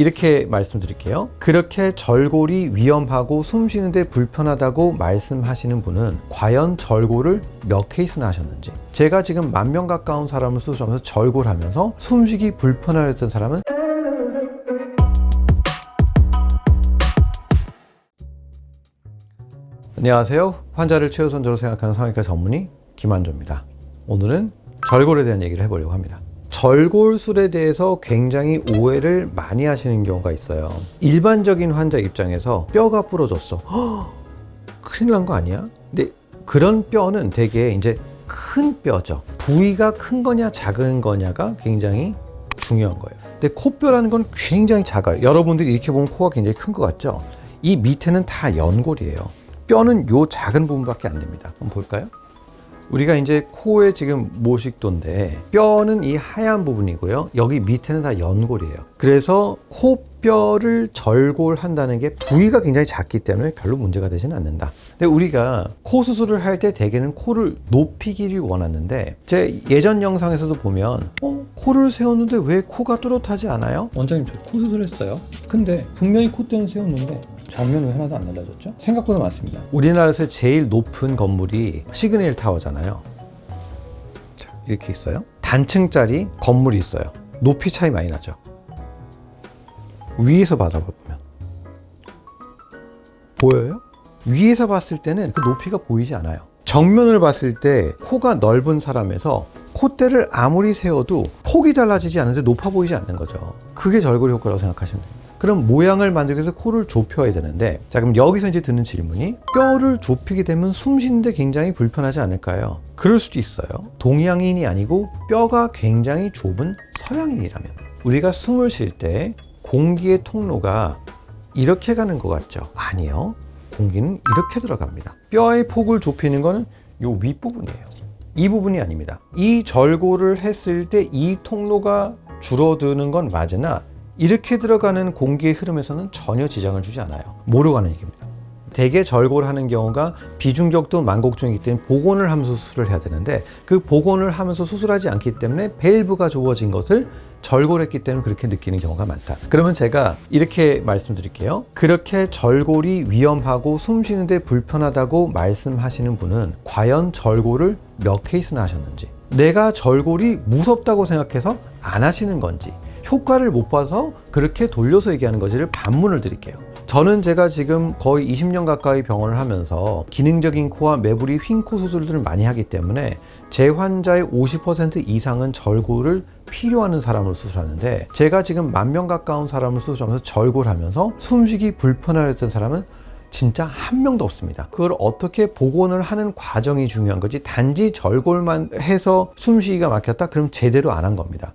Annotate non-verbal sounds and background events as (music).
이렇게 말씀드릴게요. 그렇게 절골이 위험하고 숨 쉬는데 불편하다고 말씀하시는 분은 과연 절골을 몇 케이스나 하셨는지. 제가 지금 만 명 가까운 사람을 수술하면서 절골하면서 숨쉬기 불편하였던 사람은 안녕하세요. 환자를 최우선적으로 생각하는 성형외과 전문의 김한조입니다. 오늘은 절골에 대한 얘기를 해보려고 합니다. 절골술에 대해서 굉장히 오해를 많이 하시는 경우가 있어요. 일반적인 환자 입장에서 뼈가 부러졌어. 헉, (gasps) 큰일 난 거 아니야? 근데 그런 뼈는 되게 이제 큰 뼈죠. 부위가 큰 거냐 작은 거냐가 굉장히 중요한 거예요. 근데 코뼈라는 건 굉장히 작아요. 여러분들이 이렇게 보면 코가 굉장히 큰 것 같죠? 이 밑에는 다 연골이에요. 뼈는 요 작은 부분밖에 안 됩니다. 한번 볼까요? 우리가 이제 코에 지금 모식도인데 뼈는 이 하얀 부분이고요. 여기 밑에는 다 연골이에요. 그래서 코뼈를 절골한다는 게 부위가 굉장히 작기 때문에 별로 문제가 되지는 않는다. 근데 우리가 코 수술을 할 때 대개는 코를 높이기를 원하는데 제 예전 영상에서도 보면 어, 코를 세웠는데 왜 코가 또렷하지 않아요? 원장님 저 코 수술했어요. 근데 분명히 콧대는 세웠는데 정면은 하나도 안 날라졌죠? 생각보다 많습니다. 우리나라에서 제일 높은 건물이 시그널 타워잖아요. 자, 이렇게 있어요. 단층짜리 건물이 있어요. 높이 차이 많이 나죠. 위에서 바라보면 보여요? 위에서 봤을 때는 그 높이가 보이지 않아요. 정면을 봤을 때 코가 넓은 사람에서 콧대를 아무리 세워도 폭이 달라지지 않는데 높아 보이지 않는 거죠. 그게 절골 효과라고 생각하시면 됩니다. 그럼 모양을 만들기 위해서 코를 좁혀야 되는데 자 그럼 여기서 이제 드는 질문이 뼈를 좁히게 되면 숨 쉬는데 굉장히 불편하지 않을까요? 그럴 수도 있어요. 동양인이 아니고 뼈가 굉장히 좁은 서양인이라면 우리가 숨을 쉴 때 공기의 통로가 이렇게 가는 것 같죠? 아니요. 공기는 이렇게 들어갑니다. 뼈의 폭을 좁히는 거는 요 윗부분이에요. 이 부분이 아닙니다. 이 절골을 했을 때 이 통로가 줄어드는 건 맞으나 이렇게 들어가는 공기의 흐름에서는 전혀 지장을 주지 않아요. 모르고 가는 얘기입니다. 대개 절골을 하는 경우가 비중격도 만곡중이기 때문에 복원을 하면서 수술을 해야 되는데 그 복원을 하면서 수술하지 않기 때문에 밸브가 좁아진 것을 절골했기 때문에 그렇게 느끼는 경우가 많다. 그러면 제가 이렇게 말씀드릴게요. 그렇게 절골이 위험하고 숨 쉬는데 불편하다고 말씀하시는 분은 과연 절골을 몇 케이스나 하셨는지 내가 절골이 무섭다고 생각해서 안 하시는 건지 효과를 못 봐서 그렇게 돌려서 얘기하는 건지를 반문을 드릴게요. 저는 제가 지금 거의 20년 가까이 병원을 하면서 기능적인 코와 매부리 휜코 수술들을 많이 하기 때문에 제 환자의 50% 이상은 절골을 필요하는 사람을 수술하는데 제가 지금 만 명 가까운 사람을 수술하면서 절골하면서 숨쉬기 불편하였던 사람은 진짜 한 명도 없습니다. 그걸 어떻게 복원을 하는 과정이 중요한 거지 단지 절골만 해서 숨쉬기가 막혔다? 그럼 제대로 안 한 겁니다.